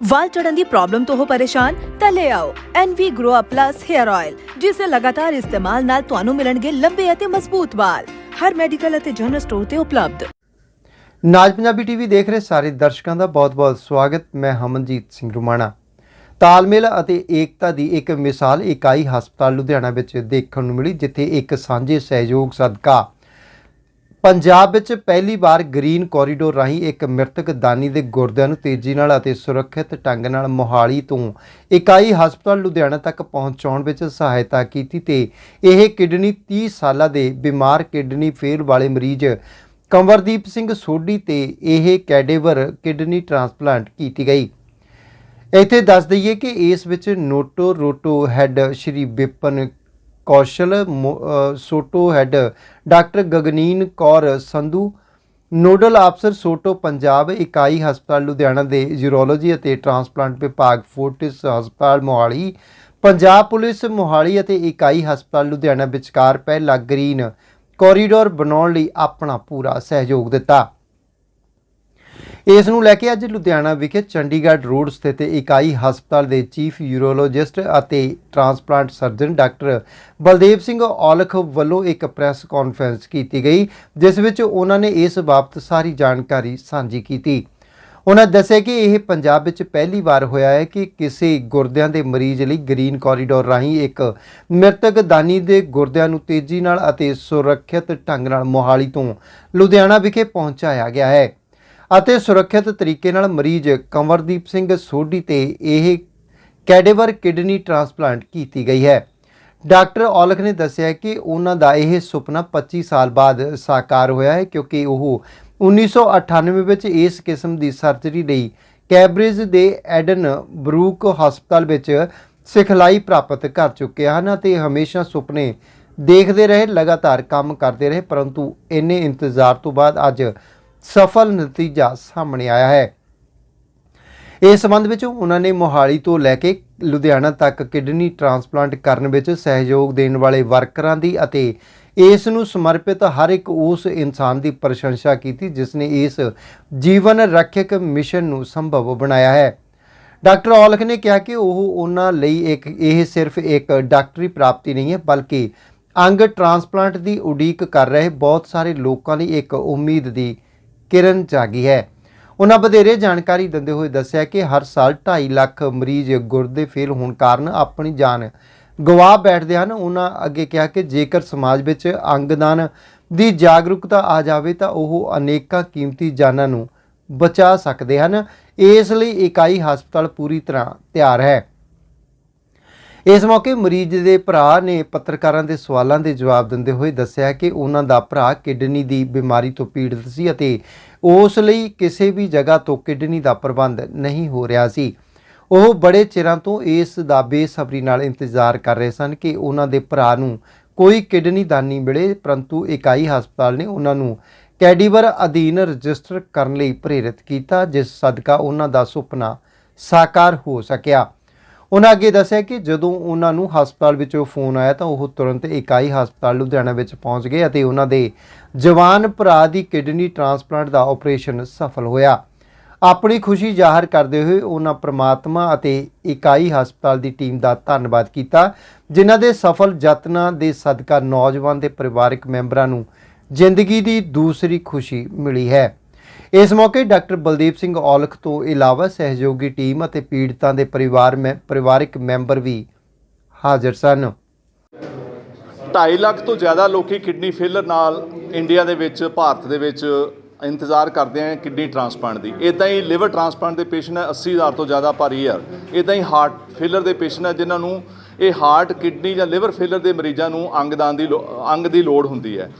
ਵਾਲ ਝੜਨ ਦੀ problem ਤੋਂ ਹੋ ਪਰੇਸ਼ਾਨ, ਤਾਂ ਲੈ ਆਓ NV Grow Up Plus Hair Oil ਜਿਸ ਦੇ ਲਗਾਤਾਰ ਇਸਤੇਮਾਲ ਨਾਲ ਤੁਹਾਨੂੰ ਮਿਲਣਗੇ ਲੰਬੇ ਅਤੇ ਮਜ਼ਬੂਤ ਵਾਲ। ਹਰ ਮੈਡੀਕਲ ਅਤੇ ਜਨਰਲ ਸਟੋਰ ਤੇ ਉਪਲਬਧ। ਨਾਜ ਪੰਜਾਬੀ ਟੀਵੀ ਦੇਖ ਰਹੇ ਸਾਰੇ ਦਰਸ਼ਕਾਂ ਦਾ ਬਹੁਤ-ਬਹੁਤ ਸਵਾਗਤ। ਮੈਂ ਹਮਨਜੀਤ ਸਿੰਘ ਰੁਮਾਣਾ। ਤਾਲਮੇਲ ਅਤੇ ਏਕਤਾ ਦੀ ਇੱਕ ਮਿਸਾਲ ਇਕਾਈ ਹਸਪਤਾਲ ਲੁਧਿਆਣਾ ਵਿੱਚ ਦੇਖਣ ਨੂੰ ਮਿਲੀ, ਜਿੱਥੇ ਇੱਕ ਸਾਂਝੇ ਸਹਿਯੋਗ ਸਦਕਾ ਪੰਜਾਬ ਵਿੱਚ ਪਹਿਲੀ ਵਾਰ ਗ੍ਰੀਨ ਕੋਰੀਡੋਰ ਰਾਹੀਂ ਇੱਕ ਮ੍ਰਿਤਕ ਦਾਨੀ ਦੇ ਗੁਰਦਿਆਂ ਨੂੰ ਤੇਜ਼ੀ ਨਾਲ ਅਤੇ ਸੁਰੱਖਿਅਤ ਢੰਗ ਨਾਲ ਮੋਹਾਲੀ ਤੋਂ ਇਕਾਈ ਹਸਪਤਾਲ ਲੁਧਿਆਣਾ ਤੱਕ ਪਹੁੰਚਾਉਣ ਵਿੱਚ ਸਹਾਇਤਾ ਕੀਤੀ ਤੇ ਇਹ ਕਿਡਨੀ 30 ਸਾਲਾਂ ਦੇ ਬਿਮਾਰ ਕਿਡਨੀ ਫੇਲ ਵਾਲੇ ਮਰੀਜ਼ ਕੰਵਰਦੀਪ ਸਿੰਘ ਸੋਢੀ ਤੇ ਇਹ ਕੈਡੇਵਰ ਕਿਡਨੀ ਟ੍ਰਾਂਸਪਲਾਂਟ ਕੀਤੀ ਗਈ। ਇੱਥੇ ਦੱਸ ਦਈਏ ਕਿ ਇਸ ਵਿੱਚ NOTTO ROTTO head Shri Vipan Kaushal ਮੋ- SOTTO head doctor ਗਗਨੀਨ Kaur Sandhu, nodal ਅਫਸਰ ਸੋਟੋ ਪੰਜਾਬ, ਇਕਾਈ ਹਸਪਤਾਲ ਲੁਧਿਆਣਾ ਦੇ ਯੂਰੋਲੋਜੀ ਅਤੇ ਟ੍ਰਾਂਸਪਲਾਂਟ ਵਿਭਾਗ, ਫੋਰਟਿਸ ਹਸਪਤਾਲ ਮੋਹਾਲੀ, ਪੰਜਾਬ ਪੁਲਿਸ ਮੋਹਾਲੀ ਅਤੇ ਇਕਾਈ ਹਸਪਤਾਲ ਲੁਧਿਆਣਾ ਵਿਚਕਾਰ ਪਹਿਲਾ ਗ੍ਰੀਨ ਕੋਰੀਡੋਰ ਬਣਾਉਣ ਲਈ ਆਪਣਾ ਪੂਰਾ ਸਹਿਯੋਗ ਦਿੱਤਾ। ਇਸ ਨੂੰ ਲੈ ਕੇ ਅੱਜ ਲੁਧਿਆਣਾ ਵਿਖੇ ਚੰਡੀਗੜ੍ਹ ਰੋਡ ਸਥਿਤ ਇਕਾਈ ਹਸਪਤਾਲ ਦੇ ਚੀਫ ਯੂਰੋਲੋਜਿਸਟ ਅਤੇ transplant surgeon doctor Baldev Singh Aulakh ਵੱਲੋਂ ਇੱਕ ਪ੍ਰੈਸ ਕਾਨਫਰੰਸ ਕੀਤੀ ਗਈ, ਜਿਸ ਵਿੱਚ ਉਹਨਾਂ ਨੇ ਇਸ ਬਾਬਤ ਸਾਰੀ ਜਾਣਕਾਰੀ ਸਾਂਝੀ ਕੀਤੀ। ਉਹਨਾਂ ਦੱਸਿਆ ਕਿ ਇਹ ਪੰਜਾਬ ਵਿੱਚ ਪਹਿਲੀ ਵਾਰ ਹੋਇਆ ਹੈ ਕਿ ਕਿਸੇ ਗੁਰਦਿਆਂ ਦੇ ਮਰੀਜ਼ ਲਈ ਗ੍ਰੀਨ ਕੋਰੀਡੋਰ ਰਾਹੀਂ ਇੱਕ ਮ੍ਰਿਤਕ ਦਾਨੀ ਦੇ ਗੁਰਦਿਆਂ ਨੂੰ ਤੇਜ਼ੀ ਨਾਲ ਅਤੇ ਸੁਰੱਖਿਅਤ ਢੰਗ ਨਾਲ ਮੋਹਾਲੀ ਤੋਂ ਲੁਧਿਆਣਾ ਵਿਖੇ ਪਹੁੰਚਾਇਆ ਗਿਆ ਹੈ। ਅਤੇ ਸੁਰੱਖਿਅਤ ਤਰੀਕੇ ਨਾਲ ਮਰੀਜ਼ ਕੰਵਰਦੀਪ ਸਿੰਘ ਸੋਢੀ ਤੇ ਇਹ ਕੈਡੇਵਰ ਕਿਡਨੀ ਟ੍ਰਾਂਸਪਲਾਂਟ ਕੀਤੀ ਗਈ ਹੈ। ਡਾਕਟਰ ਔਲਖ ਨੇ ਦੱਸਿਆ ਕਿ ਉਹਨਾਂ ਦਾ ਇਹ ਸੁਪਨਾ 25 ਸਾਲ ਬਾਅਦ ਸਾਕਾਰ ਹੋਇਆ ਹੈ ਕਿਉਂਕਿ ਉਹ 1998 ਵਿੱਚ ਇਸ ਕਿਸਮ ਦੀ ਸਰਜਰੀ ਲਈ ਕੈਂਬਰਿਜ ਦੇ ਐਡਨ ਬਰੂਕ ਹਸਪਤਾਲ ਵਿੱਚ ਸਿਖਲਾਈ ਪ੍ਰਾਪਤ ਕਰ ਚੁੱਕੇ ਹਨ ਅਤੇ ਹਮੇਸ਼ਾ ਸੁਪਨੇ ਦੇਖਦੇ ਰਹੇ, ਲਗਾਤਾਰ ਕੰਮ ਕਰਦੇ ਰਹੇ, ਪਰੰਤੂ ਇੰਨੇ ਇੰਤਜ਼ਾਰ ਤੋਂ ਬਾਅਦ ਅੱਜ ਸਫਲ ਨਤੀਜਾ ਸਾਹਮਣੇ ਆਇਆ ਹੈ। ਇਸ ਸੰਬੰਧ ਵਿੱਚ ਉਹਨਾਂ ਨੇ ਮੋਹਾਲੀ ਤੋਂ ਲੈ ਕੇ ਲੁਧਿਆਣਾ ਤੱਕ ਕਿਡਨੀ ਟ੍ਰਾਂਸਪਲਾਂਟ ਕਰਨ ਵਿੱਚ ਸਹਿਯੋਗ ਦੇਣ ਵਾਲੇ ਵਰਕਰਾਂ ਦੀ ਅਤੇ ਇਸ ਨੂੰ ਸਮਰਪਿਤ ਹਰ ਇੱਕ ਉਸ ਇਨਸਾਨ ਦੀ ਪ੍ਰਸ਼ੰਸਾ ਕੀਤੀ ਜਿਸ ਨੇ ਇਸ ਜੀਵਨ ਰੱਖਿਅਕ ਮਿਸ਼ਨ ਨੂੰ ਸੰਭਵ ਬਣਾਇਆ ਹੈ। ਡਾਕਟਰ ਔਲਖ ਨੇ ਕਿਹਾ ਕਿ ਉਹ ਉਹਨਾਂ ਲਈ ਇੱਕ, ਇਹ ਸਿਰਫ ਇੱਕ ਡਾਕਟਰੀ ਪ੍ਰਾਪਤੀ ਨਹੀਂ ਹੈ, ਬਲਕਿ ਅੰਗ ਟ੍ਰਾਂਸਪਲਾਂਟ ਦੀ ਉਡੀਕ ਕਰ ਰਹੇ ਬਹੁਤ ਸਾਰੇ ਲੋਕਾਂ ਲਈ ਇੱਕ ਉਮੀਦ ਦੀ ਕਿਰਨ ਜਾਗੀ ਹੈ। ਉਹਨਾਂ ਵਧੇਰੇ ਜਾਣਕਾਰੀ ਦਿੰਦੇ ਹੋਏ ਦੱਸਿਆ ਕਿ ਹਰ ਸਾਲ 2.5 ਲੱਖ ਮਰੀਜ਼ ਗੁਰਦੇ ਫੇਲ ਹੋਣ ਕਾਰਨ ਆਪਣੀ ਜਾਨ ਗਵਾ ਬੈਠਦੇ ਹਨ। ਉਹਨਾਂ ਅੱਗੇ ਕਿਹਾ ਕਿ ਜੇਕਰ ਸਮਾਜ ਵਿੱਚ ਅੰਗਦਾਨ ਦੀ ਜਾਗਰੂਕਤਾ ਆ ਜਾਵੇ ਤਾਂ ਉਹ ਅਨੇਕਾਂ ਕੀਮਤੀ ਜਾਨਾਂ ਨੂੰ ਬਚਾ ਸਕਦੇ ਹਨ। ਇਸ ਲਈ ਇਕਾਈ ਹਸਪਤਾਲ ਪੂਰੀ ਤਰ੍ਹਾਂ ਤਿਆਰ ਹੈ। ਇਸ ਮੌਕੇ ਮਰੀਜ਼ ਦੇ ਭਰਾ ਨੇ ਪੱਤਰਕਾਰਾਂ ਦੇ ਸਵਾਲਾਂ ਦੇ ਜਵਾਬ ਦਿੰਦੇ ਹੋਏ ਦੱਸਿਆ ਕਿ ਉਹਨਾਂ ਦਾ ਭਰਾ ਕਿਡਨੀ ਦੀ ਬਿਮਾਰੀ ਤੋਂ ਪੀੜਤ ਸੀ ਅਤੇ ਉਸ ਲਈ ਕਿਸੇ ਵੀ ਜਗ੍ਹਾ ਤੋਂ ਕਿਡਨੀ ਦਾ ਪ੍ਰਬੰਧ ਨਹੀਂ ਹੋ ਰਿਹਾ ਸੀ। ਉਹ ਬੜੇ ਚਿਰਾਂ ਤੋਂ ਇਸ ਦਾ ਬੇਸਬਰੀ ਨਾਲ ਇੰਤਜ਼ਾਰ ਕਰ ਰਹੇ ਸਨ ਕਿ ਉਹਨਾਂ ਦੇ ਭਰਾ ਨੂੰ ਕੋਈ ਕਿਡਨੀ ਦਾਨੀ ਮਿਲੇ, ਪਰੰਤੂ ਇਕਾਈ ਹਸਪਤਾਲ ਨੇ ਉਹਨਾਂ ਨੂੰ ਕੈਡੀਵਰ ਅਧੀਨ ਰਜਿਸਟਰ ਕਰਨ ਲਈ ਪ੍ਰੇਰਿਤ ਕੀਤਾ, ਜਿਸ ਸਦਕਾ ਉਹਨਾਂ ਦਾ ਸੁਪਨਾ ਸਾਕਾਰ ਹੋ ਸਕਿਆ। ਉਹਨਾਂ ਅੱਗੇ ਦੱਸਿਆ ਕਿ ਜਦੋਂ ਉਹਨਾਂ ਨੂੰ ਹਸਪਤਾਲ ਵਿੱਚੋਂ ਫੋਨ ਆਇਆ ਤਾਂ ਉਹ ਤੁਰੰਤ ਇਕਾਈ ਹਸਪਤਾਲ ਲੁਧਿਆਣਾ ਵਿੱਚ ਪਹੁੰਚ ਗਏ ਅਤੇ ਉਹਨਾਂ ਦੇ ਜਵਾਨ ਭਰਾ ਦੀ ਕਿਡਨੀ ਟ੍ਰਾਂਸਪਲਾਂਟ ਦਾ ਆਪਰੇਸ਼ਨ ਸਫਲ ਹੋਇਆ। ਆਪਣੀ ਖੁਸ਼ੀ ਜ਼ਾਹਰ ਕਰਦੇ ਹੋਏ ਉਹਨਾਂ ਪ੍ਰਮਾਤਮਾ ਅਤੇ ਇਕਾਈ ਹਸਪਤਾਲ ਦੀ ਟੀਮ ਦਾ ਧੰਨਵਾਦ ਕੀਤਾ, ਜਿਨ੍ਹਾਂ ਦੇ ਸਫਲ ਯਤਨਾਂ ਦੇ ਸਦਕਾ ਨੌਜਵਾਨ ਦੇ ਪਰਿਵਾਰਕ ਮੈਂਬਰਾਂ ਨੂੰ ਜ਼ਿੰਦਗੀ ਦੀ ਦੂਸਰੀ ਖੁਸ਼ੀ ਮਿਲੀ ਹੈ। ਇਸ ਮੌਕੇ ਡਾਕਟਰ ਬਲਦੀਪ ਸਿੰਘ ਔਲਖ ਤੋਂ ਇਲਾਵਾ ਸਹਿਯੋਗੀ ਟੀਮ ਅਤੇ ਪੀੜਤਾਂ ਦੇ ਪਰਿਵਾਰ ਮੈਂ, ਪਰਿਵਾਰਕ ਮੈਂਬਰ ਵੀ ਹਾਜ਼ਰ ਸਨ। 2.5 ਲੱਖ ਤੋਂ ਜ਼ਿਆਦਾ ਲੋਕੀ ਕਿਡਨੀ ਫੇਲਰ ਨਾਲ ਇੰਡੀਆ ਦੇ ਵਿੱਚ, ਭਾਰਤ ਦੇ ਵਿੱਚ ਇੰਤਜ਼ਾਰ ਕਰਦੇ ਆ ਕਿਡਨੀ ਟ੍ਰਾਂਸਪਲਾਂਟ ਦੀ। ਇਦਾਂ ਹੀ ਲਿਵਰ ਟ੍ਰਾਂਸਪਲਾਂਟ ਦੇ ਪੇਸ਼ੈਂਟ 80000 ਤੋਂ ਜ਼ਿਆਦਾ ਪਰ ਈਅਰ ਇਦਾਂ ਹੀ ਹਾਰਟ ਫੇਲਰ ਦੇ ਪੇਸ਼ੈਂਟ ਆ ਜਿਨ੍ਹਾਂ ਨੂੰ ਇਹ ਹਾਰਟ ਕਿਡਨੀ ਜਾਂ ਲਿਵਰ ਫੇਲਰ ਦੇ ਮਰੀਜ਼ਾਂ ਨੂੰ ਅੰਗਦਾਨ ਦੀ ਲੋ- ਅੰਗ ਦੀ ਲੋੜ ਹੁੰਦੀ ਹੈ।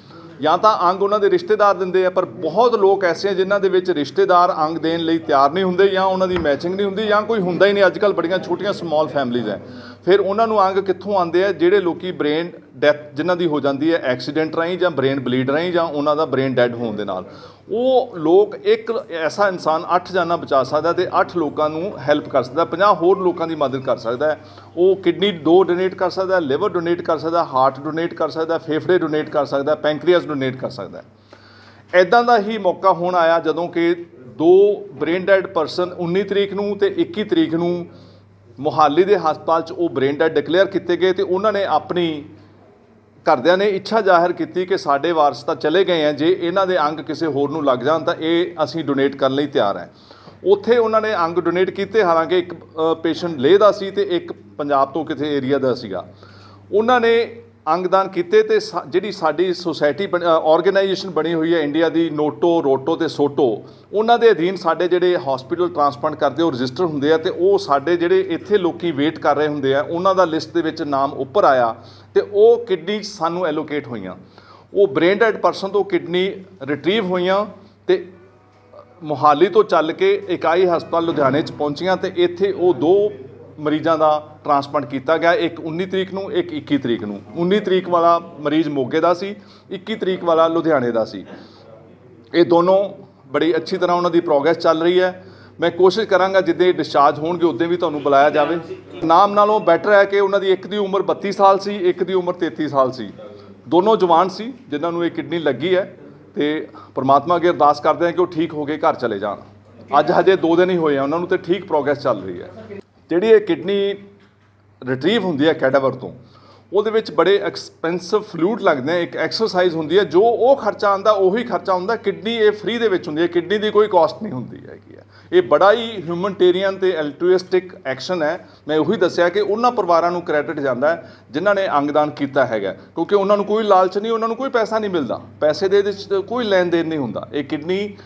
ਜਾਂ ਤਾਂ ਅੰਗ ਉਹਨਾਂ ਦੇ ਰਿਸ਼ਤੇਦਾਰ ਦਿੰਦੇ ਆ, ਪਰ ਬਹੁਤ ਲੋਕ ਐਸੇ ਆ ਜਿਨ੍ਹਾਂ ਦੇ ਵਿੱਚ ਰਿਸ਼ਤੇਦਾਰ ਅੰਗ ਦੇਣ ਲਈ ਤਿਆਰ ਨਹੀਂ ਹੁੰਦੇ ਜਾਂ ਉਹਨਾਂ ਦੀ ਮੈਚਿੰਗ ਨਹੀਂ ਹੁੰਦੀ ਜਾਂ ਕੋਈ ਹੁੰਦਾ ਹੀ ਨਹੀਂ। ਅੱਜਕੱਲ ਬੜੀਆਂ ਛੋਟੀਆਂ ਸਮਾਲ ਫੈਮਲੀਜ਼ ਹੈ ਫਿਰ ਉਹਨਾਂ ਨੂੰ ਅੰਗ ਕਿੱਥੋਂ ਆਉਂਦੇ ਆ? ਜਿਹੜੇ ਲੋਕੀ ਬ੍ਰੇਨ ਡੈਥ ਜਿਨ੍ਹਾਂ ਦੀ ਹੋ ਜਾਂਦੀ ਹੈ ਐਕਸੀਡੈਂਟ ਰਾਹੀਂ ਜਾਂ ਬ੍ਰੇਨ ਬਲੀਡ ਰਾਹੀਂ ਜਾਂ ਉਹਨਾਂ ਦਾ ਬ੍ਰੇਨ ਡੈਡ ਹੋਣ ਦੇ ਨਾਲ। ਉਹ ਲੋਕ ਇੱਕ ਐਸਾ ਇਨਸਾਨ 8 ਜਾਨਾਂ ਬਚਾ ਸਕਦਾ ਤੇ 8 ਲੋਕਾਂ ਨੂੰ ਹੈਲਪ ਕਰ ਸਕਦਾ 50 ਹੋਰ ਲੋਕਾਂ ਦੀ ਮਦਦ ਕਰ ਸਕਦਾ ਉਹ ਕਿਡਨੀ ਦੋ ਡੋਨੇਟ ਕਰ ਸਕਦਾ ਲਿਵਰ ਡੋਨੇਟ ਕਰ ਸਕਦਾ ਹਾਰਟ ਡੋਨੇਟ ਕਰ ਸਕਦਾ ਫੇਫੜੇ ਡੋਨੇਟ ਕਰ ਸਕਦਾ ਪੈਂਕਰੀਅਸ ਡੋਨੇਟ ਕਰ ਸਕਦਾ ਹੈ। ਐਦਾਂ ਦਾ ਹੀ ਮੌਕਾ ਹੁਣ ਆਇਆ ਜਦੋਂ ਕਿ ਦੋ ਬ੍ਰੇਨ ਡੈਡ ਪਰਸਨ 19 ਤਰੀਕ ਨੂੰ ਤੇ 21 ਤਰੀਕ ਨੂੰ ਮੁਹਾਲੀ ਦੇ ਹਸਪਤਾਲ 'ਚ ਉਹ ਬ੍ਰੇਨ ਡੈਡ ਡਿਕਲੇਅਰ ਕੀਤੇ ਗਏ ਤੇ ਉਹਨਾਂ ਨੇ ਆਪਣੀ ਘਰਦਿਆਂ ਨੇ ਇੱਛਾ ਜ਼ਾਹਿਰ ਕੀਤੀ ਕਿ ਸਾਡੇ ਵਾਰਸ ਤਾਂ ਚਲੇ ਗਏ ਆ, ਜੇ ਇਹਨਾਂ ਦੇ ਅੰਗ ਕਿਸੇ ਹੋਰ ਨੂੰ ਲੱਗ ਜਾਣ ਤਾਂ ਇਹ ਅਸੀਂ ਡੋਨੇਟ ਕਰਨ ਲਈ ਤਿਆਰ ਹੈ ਉੱਥੇ ਉਹਨਾਂ ਨੇ ਅੰਗ ਡੋਨੇਟ ਕੀਤੇ, ਹਾਲਾਂਕਿ ਇੱਕ ਪੇਸ਼ੈਂਟ ਲੇਹ ਦਾ ਸੀ ਤੇ ਇੱਕ ਪੰਜਾਬ ਤੋਂ ਕਿਸੇ ਏਰੀਆ ਦਾ ਸੀਗਾ। ਉਹਨਾਂ ਨੇ ਅੰਗਦਾਨ ਕੀਤੇ ਤੇ ਸਾ- ਜਿਹੜੀ ਸਾਡੀ ਸੁਸਾਇਟੀ ਆਰਗੇਨਾਈਜੇਸ਼ਨ ਬਣੀ ਹੋਈ ਹੈ, ਇੰਡੀਆ ਦੀ ਨੋਟੋ, ਰੋਟੋ ਤੇ ਸੋਟੋ, ਉਹਨਾਂ ਦੇ ਅਧੀਨ ਸਾਡੇ ਜਿਹੜੇ ਹਸਪੀਟਲ ਟ੍ਰਾਂਸਪਲਾਂਟ ਕਰਦੇ, ਉਹ ਰਜਿਸਟਰ ਹੁੰਦੇ ਆ ਤੇ ਉਹ ਸਾਡੇ ਜਿਹੜੇ ਇੱਥੇ ਲੋਕੀ ਵੇਟ ਕਰ ਰਹੇ ਹੁੰਦੇ ਆ, ਉਹਨਾਂ ਦਾ ਲਿਸਟ ਦੇ ਵਿੱਚ ਨਾਮ ਉੱਪਰ ਆਇਆ ਤੇ ਉਹ ਕਿਡਨੀ ਸਾਨੂੰ ਐਲੋਕੇਟ ਹੋਈਆਂ। ਉਹ ਬ੍ਰੇਨ ਡੈਡ ਪਰਸਨ ਤੋਂ ਕਿਡਨੀ ਰਿਟਰੀਵ ਹੋਈਆਂ ਤੇ ਮੋਹਾਲੀ ਤੋਂ ਚੱਲ ਕੇ ਇਕਾਈ ਹਸਪਤਾਲ ਲੁਧਿਆਣੇ 'ਚ ਪਹੁੰਚੀਆਂ ਤੇ ਇੱਥੇ ਉਹ ਦੋ ਮਰੀਜ਼ਾਂ ਦਾ ਟ੍ਰਾਂਸਪਲਾਂਟ ਕੀਤਾ ਗਿਆ। ਇੱਕ 19 ਤਰੀਕ ਨੂੰ, ਇੱਕ 21 ਤਰੀਕ ਨੂੰ। 19 ਤਰੀਕ ਵਾਲਾ ਮਰੀਜ਼ ਮੋਗੇ ਦਾ ਸੀ 21 ਤਰੀਕ ਵਾਲਾ ਲੁਧਿਆਣੇ ਦਾ ਸੀ। ਇਹ ਦੋਨੋਂ ਬੜੀ ਅੱਛੀ ਤਰ੍ਹਾਂ ਉਹਨਾਂ ਦੀ ਪ੍ਰੋਗਰੈਸ ਚੱਲ ਰਹੀ ਹੈ। ਮੈਂ ਕੋਸ਼ਿਸ਼ ਕਰਾਂਗਾ ਜਿੱਦੇ ਡਿਸਚਾਰਜ ਹੋਣਗੇ, ਉਦੋਂ ਵੀ ਤੁਹਾਨੂੰ ਬੁਲਾਇਆ ਜਾਵੇ। ਨਾਮ ਨਾਲੋਂ ਬੈਟਰ ਹੈ ਕਿ ਉਹਨਾਂ ਦੀ ਇੱਕ ਦੀ ਉਮਰ 32 ਸਾਲ ਸੀ, ਇੱਕ ਦੀ ਉਮਰ 33 ਸਾਲ ਸੀ। ਦੋਨੋਂ ਜਵਾਨ ਸੀ, ਜਿਨ੍ਹਾਂ ਨੂੰ ਇਹ ਕਿਡਨੀ ਲੱਗੀ ਹੈ ਤੇ ਪ੍ਰਮਾਤਮਾ ਅੱਗੇ ਅਰਦਾਸ ਕਰਦੇ ਹਾਂ ਕਿ ਉਹ ਠੀਕ ਹੋ ਕੇ ਘਰ ਚਲੇ ਜਾਣ। ਅੱਜ ਹਜੇ 2 ਦਿਨ ਹੀ ਹੋਏ ਆ, ਉਹਨਾਂ ਨੂੰ ਤੇ ਠੀਕ ਪ੍ਰੋਗਰੈਸ ਚੱਲ ਰਹੀ ਹੈ। ਜਿਹੜੀ ਇਹ ਕਿਡਨੀ ਰਿਟਰੀਵ ਹੁੰਦੀ ਹੈ ਕੈਡਾਵਰ ਤੋਂ, ਉਹਦੇ ਵਿੱਚ ਬੜੇ ਐਕਸਪੈਂਸਿਵ ਫਲੂਇਡ ਲੱਗਦੇ ਆ, ਇੱਕ ਐਕਸਰਸਾਈਜ਼ ਹੁੰਦੀ ਹੈ, ਜੋ ਉਹ ਖਰਚਾ ਆਂਦਾ ਉਹੀ ਖਰਚਾ ਹੁੰਦਾ, ਕਿਡਨੀ ਇਹ ਫ੍ਰੀ ਦੇ ਵਿੱਚ ਹੁੰਦੀ ਹੈ, ਕਿਡਨੀ ਦੀ ਕੋਈ ਕਾਸਟ ਨਹੀਂ ਹੁੰਦੀ ਹੈਗੀ ਹੈ ਇਹ ਬੜਾ ਹੀ ਹਿਊਮਨਟੇਰੀਅਨ ਤੇ ਐਲਟਰੂਇਸਟਿਕ ਐਕਸ਼ਨ ਹੈ। ਮੈਂ ਉਹੀ ਦੱਸਿਆ ਕਿ ਉਹਨਾਂ ਪਰਿਵਾਰਾਂ ਨੂੰ ਕ੍ਰੈਡਿਟ ਜਾਂਦਾ ਹੈ, ਜਿਨ੍ਹਾਂ ਨੇ ਅੰਗਦਾਨ ਕੀਤਾ ਹੈਗਾ, ਕਿਉਂਕਿ ਉਹਨਾਂ ਨੂੰ ਕੋਈ ਲਾਲਚ ਨਹੀਂ, ਉਹਨਾਂ ਨੂੰ ਕੋਈ ਪੈਸਾ ਨਹੀਂ ਮਿਲਦਾ। ਪੈਸੇ ਦੇ ਵਿੱਚ ਕੋਈ ਲੈਣ ਦੇਣ ਨਹੀਂ ਹੁੰਦਾ। ਇਹ ਕਿਡਨੀ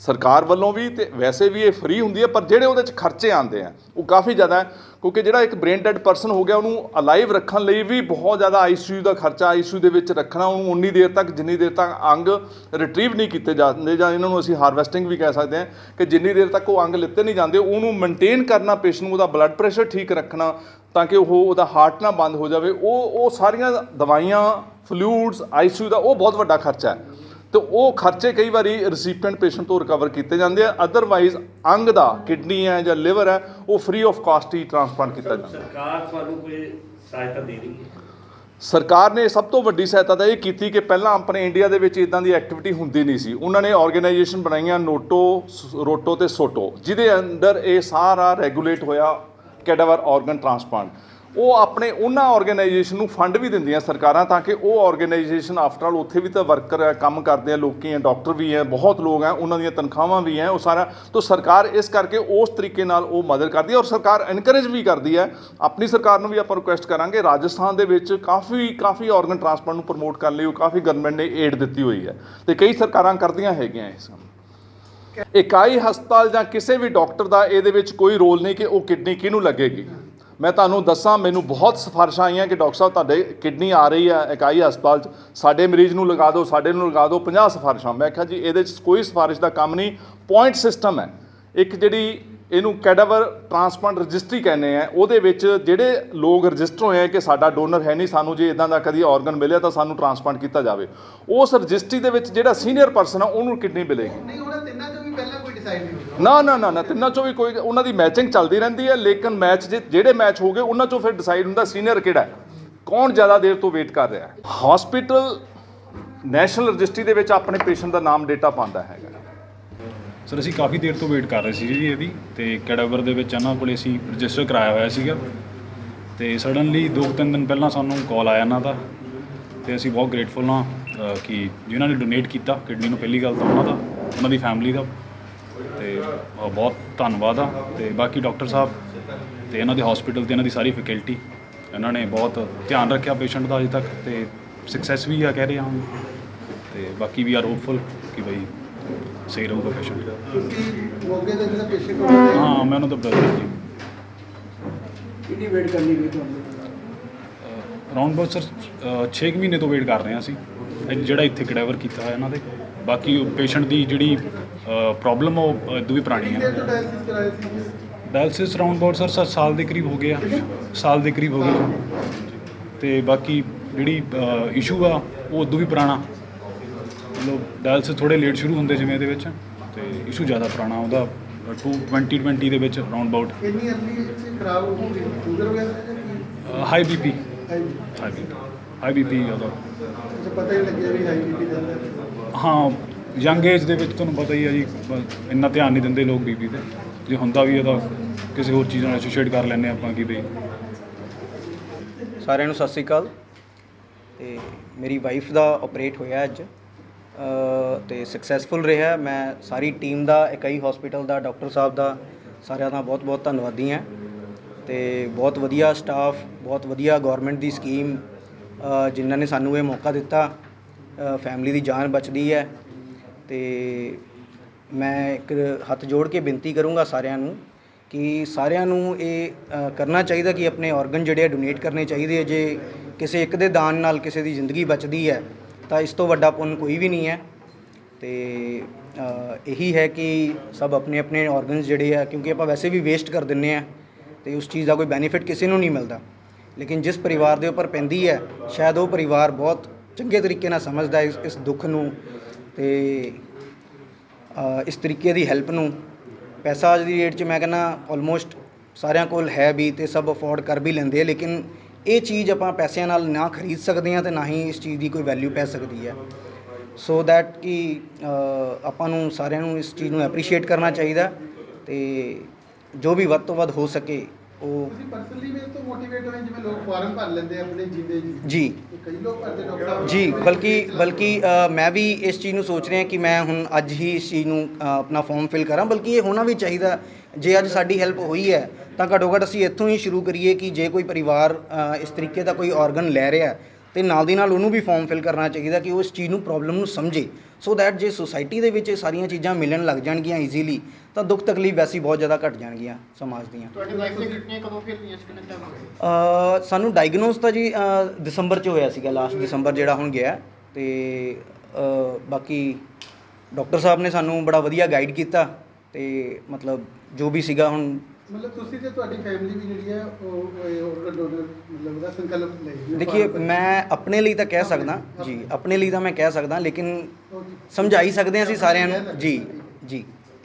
ਸਰਕਾਰ ਵੱਲੋਂ ਵੀ ਤੇ ਵੈਸੇ ਵੀ ਇਹ ਫ੍ਰੀ ਹੁੰਦੀ ਹੈ, ਪਰ ਜਿਹੜੇ ਉਹਦੇ ਚ ਖਰਚੇ ਆਉਂਦੇ ਆ, ਉਹ ਕਾਫੀ ਜ਼ਿਆਦਾ ਹੈ, ਕਿਉਂਕਿ ਜਿਹੜਾ ਇੱਕ ਬ੍ਰੇਨ ਡੈਡ ਪਰਸਨ ਹੋ ਗਿਆ, ਉਹਨੂੰ ਅਲਾਈਵ ਰੱਖਣ ਲਈ ਵੀ ਬਹੁਤ ਜ਼ਿਆਦਾ ਆਈਸੀਯੂ ਦਾ ਖਰਚਾ ਆਈਸੀਯੂ ਦੇ ਵਿੱਚ ਰੱਖਣਾ, ਉਹਨੂੰ ਉਨੀ ਦੇਰ ਤੱਕ, ਜਿੰਨੀ ਦੇਰ ਤੱਕ ਅੰਗ ਰਿਟਰੀਵ ਨਹੀਂ ਕੀਤੇ ਜਾਂਦੇ, ਜਾਂ ਇਹਨਾਂ ਨੂੰ ਅਸੀਂ ਹਾਰਵੈਸਟਿੰਗ ਵੀ ਕਹਿ ਸਕਦੇ ਹਾਂ, ਕਿ ਜਿੰਨੀ ਦੇਰ ਤੱਕ ਉਹ ਅੰਗ ਲਿੱਤੇ ਨਹੀਂ ਜਾਂਦੇ, ਉਹਨੂੰ ਮੇਨਟੇਨ ਕਰਨਾ ਪੇਸ਼ੈਂਟ ਨੂੰ ਉਹਦਾ ਬਲੱਡ ਪ੍ਰੈਸ਼ਰ ਠੀਕ ਰੱਖਣਾ, ਤਾਂ ਕਿ ਉਹ ਉਹਦਾ ਹਾਰਟ ਨਾ ਬੰਦ ਹੋ ਜਾਵੇ, ਉਹ ਉਹ ਸਾਰੀਆਂ ਦਵਾਈਆਂ ਫਲੂਇਡਸ ਆਈਸੀਯੂ ਦਾ ਉਹ ਬਹੁਤ ਵੱਡਾ ਖਰਚਾ ਹੈ। ਤੇ ਉਹ ਖਰਚੇ ਕਈ ਵਾਰੀ ਰੈਸਿਪੀਐਂਟ ਪੇਸ਼ੈਂਟ ਤੋਂ ਰਿਕਵਰ ਕੀਤੇ ਜਾਂਦੇ ਆ। ਅਦਰਵਾਈਜ਼ ਅੰਗ ਦਾ ਕਿਡਨੀ ਹੈ ਜਾਂ ਲਿਵਰ ਹੈ ਉਹ ਫ੍ਰੀ ਆਫ ਕਾਸਟ ਹੀ ਟ੍ਰਾਂਸਪਲਾਂਟ ਕੀਤਾ ਜਾਂਦਾ। ਸਰਕਾਰ ਤੁਹਾਨੂੰ ਕੋਈ ਸਹਾਇਤਾ ਦੇ ਰਹੀ ਹੈ? ਸਰਕਾਰ ਨੇ ਸਭ ਤੋਂ ਵੱਡੀ ਸਹਾਇਤਾ ਤਾਂ ਇਹ ਕੀਤੀ ਕਿ ਪਹਿਲਾਂ ਆਪਣੇ ਇੰਡੀਆ ਦੇ ਵਿੱਚ ਇਦਾਂ ਦੀ ਐਕਟੀਵਿਟੀ ਹੁੰਦੀ ਨਹੀਂ ਸੀ। ਉਹਨਾਂ ਨੇ ਆਰਗੇਨਾਈਜੇਸ਼ਨ ਬਣਾਈਆਂ ਨੋਟੋ ਰੋਟੋ ਤੇ ਸੋਟੋ ਜਿਹਦੇ ਅੰਦਰ ਇਹ ਸਾਰਾ ਰੈਗੂਲੇਟ ਹੋਇਆ ਕੈਡਾਵਰ ਆਰਗਨ ਟ੍ਰਾਂਸਪਲਾਂਟ ਉਹ ਆਪਣੇ ਉਹਨਾਂ ਆਰਗੇਨਾਈਜੇਸ਼ਨ ਨੂੰ ਫੰਡ ਵੀ ਦਿੰਦੀਆਂ ਸਰਕਾਰਾਂ ਤਾਂ ਕਿ ਉਹ ਆਰਗੇਨਾਈਜੇਸ਼ਨ ਆਫਟਰ ਆਲ ਉੱਥੇ ਵੀ ਤਾਂ ਵਰਕਰ ਹੈ, ਕੰਮ ਕਰਦੇ ਆ, ਲੋਕੀ ਹੈ ਡਾਕਟਰ ਵੀ ਹੈ, ਬਹੁਤ ਲੋਕ ਹੈ, ਉਹਨਾਂ ਦੀਆਂ ਤਨਖਾਹਾਂ ਵੀ ਹੈ, ਉਹ ਸਾਰਾ, ਤੋਂ ਸਰਕਾਰ ਇਸ ਕਰਕੇ ਉਸ ਤਰੀਕੇ ਨਾਲ ਉਹ ਮਦਦ ਕਰਦੀ ਹੈ ਔਰ ਸਰਕਾਰ ਐਨਕਰੇਜ ਵੀ ਕਰਦੀ ਹੈ। ਆਪਣੀ ਸਰਕਾਰ ਨੂੰ ਵੀ ਆਪਾਂ ਰਿਕੁਐਸਟ ਕਰਾਂਗੇ, ਰਾਜਸਥਾਨ ਦੇ ਵਿੱਚ ਕਾਫੀ ਕਾਫੀ ਆਰਗਨ ਟ੍ਰਾਂਸਪਲਾਂਟ ਨੂੰ ਪ੍ਰਮੋਟ ਕਰਨ ਲਈ ਉਹ ਕਾਫੀ ਗਵਰਨਮੈਂਟ ਨੇ ਏਡ ਦਿੱਤੀ ਹੋਈ ਹੈ ਤੇ ਕਈ ਸਰਕਾਰਾਂ ਕਰਦੀਆਂ ਹੈਗੀਆਂ ਇਸ ਕੰਮ। ਇਕਾਈ ਹਸਪਤਾਲ ਜਾਂ ਕਿਸੇ ਵੀ ਡਾਕਟਰ ਦਾ ਇਹਦੇ ਵਿੱਚ ਕੋਈ ਰੋਲ ਨਹੀਂ ਕਿ ਉਹ ਕਿਡਨੀ ਕਿਹਨੂੰ ਲੱਗੇਗੀ? ਮੈਂ ਤੁਹਾਨੂੰ ਦੱਸਾਂ, ਮੈਨੂੰ ਬਹੁਤ ਸਿਫਾਰਿਸ਼ਾਂ ਆਈਆਂ ਕਿ ਡਾਕਟਰ ਸਾਹਿਬ, ਤੁਹਾਡੇ ਕਿਡਨੀ ਆ ਰਹੀ ਹੈ, ਇਕਾਈ ਹਸਪਤਾਲ 'ਚ। ਸਾਡੇ ਮਰੀਜ਼ ਨੂੰ ਲਗਾ ਦਿਓ, ਸਾਡੇ ਨੂੰ ਲਗਾ ਦਿਓ 50 ਸਿਫਾਰਿਸ਼ਾਂ। ਮੈਂ ਕਿਹਾ ਜੀ, ਇਹਦੇ 'ਚ ਕੋਈ ਸਿਫਾਰਿਸ਼ ਦਾ ਕੰਮ ਨਹੀਂ। ਪੁਆਇੰਟ ਸਿਸਟਮ ਹੈ। ਇੱਕ ਜਿਹੜੀ ਇਹਨੂੰ ਕੈਡਾਵਰ ਟ੍ਰਾਂਸਪਲਾਂਟ ਰਜਿਸਟਰੀ ਕਹਿੰਦੇ ਆ, ਉਹਦੇ ਵਿੱਚ ਜਿਹੜੇ ਲੋਕ ਰਜਿਸਟਰ ਹੋਏ ਆ ਕਿ ਸਾਡਾ ਡੋਨਰ ਹੈ ਨਹੀਂ, ਸਾਨੂੰ ਜੇ ਇਦਾਂ ਦਾ ਕਦੀ ਆਰਗਨ ਮਿਲਿਆ ਤਾਂ ਸਾਨੂੰ ਟ੍ਰਾਂਸਪਲਾਂਟ ਕੀਤਾ ਜਾਵੇ। ਉਸ ਰਜਿਸਟਰੀ ਦੇ ਵਿੱਚ ਜਿਹੜਾ ਸੀਨੀਅਰ ਪਰਸਨ ਆ, ਉਹਨੂੰ ਕਿਡਨੀ ਮਿਲੇਗੀ। ਨਹੀਂ ਉਹਨਾਂ ਤਿੰਨਾਂ ਨਾ ਨਾ ਨਾ ਨਾ ਤਿੰਨਾਂ ਚੋਂ ਵੀ ਕੋਈ ਉਹਨਾਂ ਦੀ ਮੈਚਿੰਗ ਚੱਲਦੀ ਰਹਿੰਦੀ ਹੈ ਲੇਕਿਨ ਮੈਚ ਜਿਹੜੇ ਮੈਚ ਹੋ ਗਏ ਉਹਨਾਂ ਚੋਂ ਫਿਰ ਡਿਸਾਈਡ ਹੁੰਦਾ ਸੀਨੀਅਰ ਕਿਹੜਾ ਹੈ। ਕੌਣ ਜ਼ਿਆਦਾ ਦੇਰ ਤੋਂ ਵੇਟ ਕਰ ਰਿਹਾ ਹੈ? ਹਸਪੀਟਲ ਨੈਸ਼ਨਲ ਰਜਿਸਟਰੀ ਦੇ ਵਿੱਚ ਆਪਣੇ ਪੇਸ਼ੈਂਟ ਦਾ ਨਾਮ ਡੇਟਾ ਪਾਉਂਦਾ ਹੈਗਾ। ਸਰ ਅਸੀਂ ਕਾਫੀ ਦੇਰ ਤੋਂ ਵੇਟ ਕਰ ਰਹੇ ਸੀ ਜੀ ਇਹਦੀ ਤੇ ਕੈਡਾਵਰ ਦੇ ਵਿੱਚ ਇਹਨਾਂ ਕੋਲੇ ਅਸੀਂ ਰਜਿਸਟਰ ਕਰਾਇਆ ਹੋਇਆ ਸੀਗਾ। ਤੇ ਸਡਨਲੀ ਦੋ ਕੁ ਤਿੰਨ ਦਿਨ ਪਹਿਲਾਂ ਸਾਨੂੰ ਕਾਲ ਆਇਆ ਇਹਨਾਂ ਦਾ ਤੇ ਅਸੀਂ ਬਹੁਤ ਗ੍ਰੇਟਫੁਲ ਹਾਂ ਕਿ ਜਿਨ੍ਹਾਂ ਨੇ ਡੋਨੇਟ ਕੀਤਾ ਕਿਡਨੀ ਨੂੰ ਪਹਿਲੀ ਗੱਲ ਤਾਂ ਉਹਨਾਂ ਦਾ ਉਹਨਾਂ ਦੀ ਫੈਮਿਲੀ ਦਾ। ਤੇ ਅ, ਬਹੁਤ ਧੰਨਵਾਦ ਆ। ਤੇ ਬਾਕੀ ਡਾਕਟਰ ਸਾਹਿਬ ਤੇ ਇਹਨਾਂ ਦੇ ਹਸਪੀਟਲ ਤੇ ਇਹਨਾਂ ਦੀ ਸਾਰੀ ਫੈਕਲਟੀ ਇਹਨਾਂ ਨੇ ਬਹੁਤ ਧਿਆਨ ਰੱਖਿਆ ਪੇਸ਼ੈਂਟ ਦਾ ਅਜੇ ਤੱਕ ਤੇ ਸਕਸੈਸ ਵੀ ਆ ਕਹਿ ਰਹੇ ਹਾਂ ਤੇ ਬਾਕੀ ਵੀ ਆਰ ਹੋਪਫੁਲ ਕਿ ਬਈ ਸਹੀ ਰਹੂਗਾ ਪੇਸ਼ੈਂਟ ਤੁਸੀਂ ਮੌਕੇ ਤੇ ਜਿਹੜਾ ਪੇਸ਼ੈਂਟ ਹੋਇਆ ਹਾਂ ਮੈਂ ਉਹਨਾਂ ਦਾ ਬ੍ਰਦਰ ਜੀ। ਕਿੰਨੀ ਵੇਟ ਕਰਨੀ ਪਈ ਤੁਹਾਨੂੰ? ਰਾਉਂਡ ਸਰ 6 ਮਹੀਨੇ ਤੋਂ ਵੇਟ ਕਰ ਰਹੇ ਹਾਂ ਅਸੀਂ। ਇਹ ਜਿਹੜਾ ਇੱਥੇ ਕਡਾਈਵਰ ਕੀਤਾ ਹੋਇਆ ਇਹਨਾਂ ਦੇ। ਬਾਕੀ ਪੇਸ਼ੈਂਟ ਦੀ ਜਿਹੜੀ ਪ੍ਰੋਬਲਮ ਉਹ ਦੂਈ ਪੁਰਾਣੀ ਹੈ ਡਾਇਲਿਸਿਸ ਰਾਉਂਡ ਅਬਾਊਟ ਸਰ ਸਾਲ ਦੇ ਕਰੀਬ ਹੋ ਗਏ ਆ। ਸਾਲ ਦੇ ਕਰੀਬ ਹੋ ਗਏ। ਤੇ ਬਾਕੀ ਜਿਹੜੀ ਇਸ਼ੂ ਆ ਉਹ ਉਦੋਂ ਵੀ ਪੁਰਾਣਾ। ਮਤਲਬ ਡਾਇਲਸਿਸ ਥੋੜੇ ਲੇਟ ਸ਼ੁਰੂ ਹੁੰਦੇ ਜਿਵੇਂ ਇਹਦੇ ਵਿੱਚ ਤੇ ਇਸ਼ੂ ਜ਼ਿਆਦਾ ਪੁਰਾਣਾ ਉਹਦਾ 2020 ਦੇ ਵਿੱਚ ਰਾਉਂਡ ਅਬਾਊਟ ਇੰਨੀ ਅਰਲੀ ਚ ਖਰਾਬ ਹੋ ਗਈ ਸ਼ੂਗਰ ਵਗੈਰਾ ਜਾਂ ਕੀ? High BP high BP high BP ਉਹਦਾ। ਪਤਾ ਹੀ ਲੱਗਿਆ ਵੀ ਹਾਈ ਬੀਪੀ ਦਾ। ਹਾਂ ਯੰਗ ਏਜ ਦੇ ਵਿੱਚ ਤੁਹਾਨੂੰ ਪਤਾ ਹੀ ਹੈ ਜੀ ਬ- ਇੰਨਾ ਧਿਆਨ ਨਹੀਂ ਦਿੰਦੇ ਲੋਕ ਬੀਬੀ ਤੇ। ਜੇ ਹੁੰਦਾ ਵੀ ਹੈ ਤਾਂ ਕਿਸੇ ਹੋਰ ਚੀਜ਼ ਨਾਲ ਐਸੋਸੀਏਟ ਕਰ ਲੈਂਦੇ ਆਪਾਂ ਕਿ ਬਈ। ਸਾਰਿਆਂ ਨੂੰ ਸਤਿ ਸ੍ਰੀ ਅਕਾਲ। ਤੇ ਮੇਰੀ ਵਾਈਫ ਦਾ ਆਪਰੇਟ ਹੋਇਆ ਅੱਜ। ਅ, ਤੇ ਸਕਸੈਸਫੁਲ ਰਿਹਾ। ਮੈਂ ਸਾਰੀ ਟੀਮ ਦਾ ਇਕਾਈ ਹਸਪੀਟਲ ਦਾ ਡਾਕਟਰ ਸਾਹਿਬ ਦਾ ਸਾਰਿਆਂ ਦਾ ਬਹੁਤ ਬਹੁਤ ਧੰਨਵਾਦੀ ਹਾਂ। ਤੇ ਬਹੁਤ ਵਧੀਆ ਸਟਾਫ ਬਹੁਤ ਵਧੀਆ ਗਵਰਨਮੈਂਟ ਦੀ ਸਕੀਮ ਜਿਨ੍ਹਾਂ ਨੇ ਸਾਨੂੰ ਇਹ ਮੌਕਾ ਦਿੱਤਾ। ਫੈਮਿਲੀ ਦੀ ਜਾਨ ਬਚਦੀ ਹੈ ਤੇ ਮੈਂ ਇੱਕ ਹੱਥ ਜੋੜ ਕੇ ਬੇਨਤੀ ਕਰੂੰਗਾ ਸਾਰਿਆਂ ਨੂੰ ਕਿ ਸਾਰਿਆਂ ਨੂੰ ਇਹ ਕਰਨਾ ਚਾਹੀਦਾ ਕਿ ਆਪਣੇ ਆਰਗਨ ਜਿਹੜੇ ਆ ਡੋਨੇਟ ਕਰਨੇ ਚਾਹੀਦੇ ਆ। ਜੇ ਕਿਸੇ ਇੱਕ ਦੇ ਦਾਨ ਨਾਲ ਕਿਸੇ ਦੀ ਜ਼ਿੰਦਗੀ ਬਚਦੀ ਹੈ, ਤਾਂ ਇਸ ਤੋਂ ਵੱਡਾ ਪੁੰਨ ਕੋਈ ਵੀ ਨਹੀਂ ਹੈ। ਤੇ ਇਹੀ ਹੈ ਕਿ ਸਭ ਆਪਣੇ ਆਪਣੇ ਆਰਗਨਸ ਜਿਹੜੇ ਆ, ਕਿਉਂਕਿ ਆਪਾਂ ਵੈਸੇ ਵੀ ਵੇਸਟ ਕਰ ਦਿੰਨੇ ਆ ਤੇ ਉਸ ਚੀਜ਼ ਦਾ ਕੋਈ ਬੈਨੀਫਿਟ ਕਿਸੇ ਨੂੰ ਨਹੀਂ ਮਿਲਦਾ। ਲੇਕਿਨ ਜਿਸ ਪਰਿਵਾਰ ਦੇ ਉੱਪਰ ਪੈਂਦੀ ਹੈ, ਸ਼ਾਇਦ ਉਹ ਪਰਿਵਾਰ ਬਹੁਤ ਚੰਗੇ ਤਰੀਕੇ ਨਾਲ ਸਮਝਦਾ ਇਸ ਇਸ ਦੁੱਖ ਨੂੰ ਤੇ ਇਸ ਤਰੀਕੇ ਦੀ ਹੈਲਪ ਨੂੰ। ਪੈਸਾ ਅੱਜ ਦੀ ਡੇਟ 'ਚ ਮੈਂ ਕਹਿੰਦਾ ਆਲਮੋਸਟ ਸਾਰਿਆਂ ਕੋਲ ਹੈ ਵੀ ਤੇ ਸਭ ਅਫੋਰਡ ਕਰ ਵੀ ਲੈਂਦੇ ਆ, ਲੇਕਿਨ ਇਹ ਚੀਜ਼ ਆਪਾਂ ਪੈਸਿਆਂ ਨਾਲ ਨਾ ਖਰੀਦ ਸਕਦੇ ਹਾਂ ਤੇ ਨਾ ਹੀ ਇਸ ਚੀਜ਼ ਦੀ ਕੋਈ ਵੈਲਿਊ ਪੈ ਸਕਦੀ ਹੈ। ਸੋ ਦੈਟ ਕਿ ਆਪਾਂ ਨੂੰ ਸਾਰਿਆਂ ਨੂੰ ਇਸ ਚੀਜ਼ ਨੂੰ ਐਪਰੀਸ਼ੀਏਟ ਕਰਨਾ ਚਾਹੀਦਾ ਤੇ ਜੋ ਵੀ ਵੱਧ ਤੋਂ ਵੱਧ ਹੋ ਸਕੇ ਉਹ ਤੁਸੀਂ ਪਰਸਨਲੀ ਵੀ ਇਸ ਤੋਂ ਮੋਟੀਵੇਟ ਹੋਏ ਜਿਵੇਂ ਲੋਕ ਫਾਰਮ ਭਰ ਲੈਂਦੇ ਆ ਆਪਣੇ ਜਿੰਦੇ ਜੀ। ਜੀ। ਤੇ ਕਈ ਲੋਕ ਭਰਦੇ ਡਾਕਟਰ ਸਾਹਿਬ ਜੀ ਬਲਕਿ ਬਲਕਿ ਮੈਂ ਵੀ ਇਸ ਚੀਜ਼ ਨੂੰ ਸੋਚ ਰਿਹਾ ਕਿ ਮੈਂ ਹੁਣ ਅੱਜ ਹੀ ਇਸ ਚੀਜ਼ ਨੂੰ ਆਪਣਾ ਫਾਰਮ ਫਿਲ ਕਰਾਂ। ਬਲਕਿ ਇਹ ਹੋਣਾ ਵੀ ਚਾਹੀਦਾ ਜੇ ਅੱਜ ਸਾਡੀ ਹੈਲਪ ਹੋਈ ਹੈ ਤਾਂ ਘੱਟੋ ਘੱਟ ਅਸੀਂ ਇੱਥੋਂ ਹੀ ਸ਼ੁਰੂ ਕਰੀਏ ਕਿ ਜੇ ਕੋਈ ਪਰਿਵਾਰ ਇਸ ਤਰੀਕੇ ਦਾ ਕੋਈ ਆਰਗਨ ਲੈ ਰਿਹਾ ਤੇ ਨਾਲ ਦੀ ਨਾਲ ਉਹਨੂੰ ਵੀ ਫਾਰਮ ਫਿਲ ਕਰਨਾ ਚਾਹੀਦਾ ਕਿ ਉਹ ਇਸ ਚੀਜ਼ ਨੂੰ ਪ੍ਰੋਬਲਮ ਨੂੰ ਸਮਝੇ। ਸੋ ਦੈਟ ਜੇ ਸੁਸਾਇਟੀ ਦੇ ਵਿੱਚ ਇਹ ਸਾਰੀਆਂ ਚੀਜ਼ਾਂ ਮਿਲਣ ਲੱਗ ਜਾਣਗੀਆਂ ਈਜ਼ੀਲੀ ਤਾਂ ਦੁੱਖ ਤਕਲੀਫ ਵੈਸੀ ਬਹੁਤ ਜ਼ਿਆਦਾ ਘਟ ਜਾਣਗੀਆਂ ਸਮਾਜ ਦੀਆਂ। ਤੁਹਾਡੀ ਵਾਈਫ ਨੇ ਕਿੰਨੀਆਂ ਕਦੋਂ ਫਿਰ ਲਈਆਂ ਕਿੰਨੇ ਟਾਈਮ ਹੋ ਗਿਆ ਅ, ਸਾਨੂੰ ਡਾਇਗਨੋਸ ਤਾਂ ਜੀ ਦਸੰਬਰ 'ਚ ਹੋਇਆ ਸੀਗਾ ਲਾਸਟ ਦਸੰਬਰ ਜਿਹੜਾ ਹੁਣ ਗਿਆ। ਤੇ ਬਾਕੀ ਡਾਕਟਰ ਸਾਹਿਬ ਨੇ ਸਾਨੂੰ ਬੜਾ ਵਧੀਆ ਗਾਈਡ ਕੀਤਾ। ਤੇ ਮਤਲਬ ਜੋ ਵੀ ਸੀਗਾ ਹੁਣ ਮਤਲਬ ਤੁਸੀਂ ਤੇ ਤੁਹਾਡੀ ਫੈਮਿਲੀ ਵੀ ਜਿਹੜੀ ਹੈ ਉਹ ਡੋਨਰ ਮਤਲਬ ਉਹਦਾ ਸੰਕਲਪ ਲਈ ਦੇਖੀਏ ਮੈਂ ਆਪਣੇ ਲਈ ਤਾਂ ਕਹਿ ਸਕਦਾ ਜੀ ਆਪਣੇ ਲਈ ਤਾਂ ਮੈਂ ਕਹਿ ਸਕਦਾ ਲੇਕਿਨ ਸਮਝਾਈ ਸਕਦੇ ਹਾਂ ਅਸੀਂ ਸਾਰਿਆਂ ਨੂੰ। ਜੀ। ਜੀ।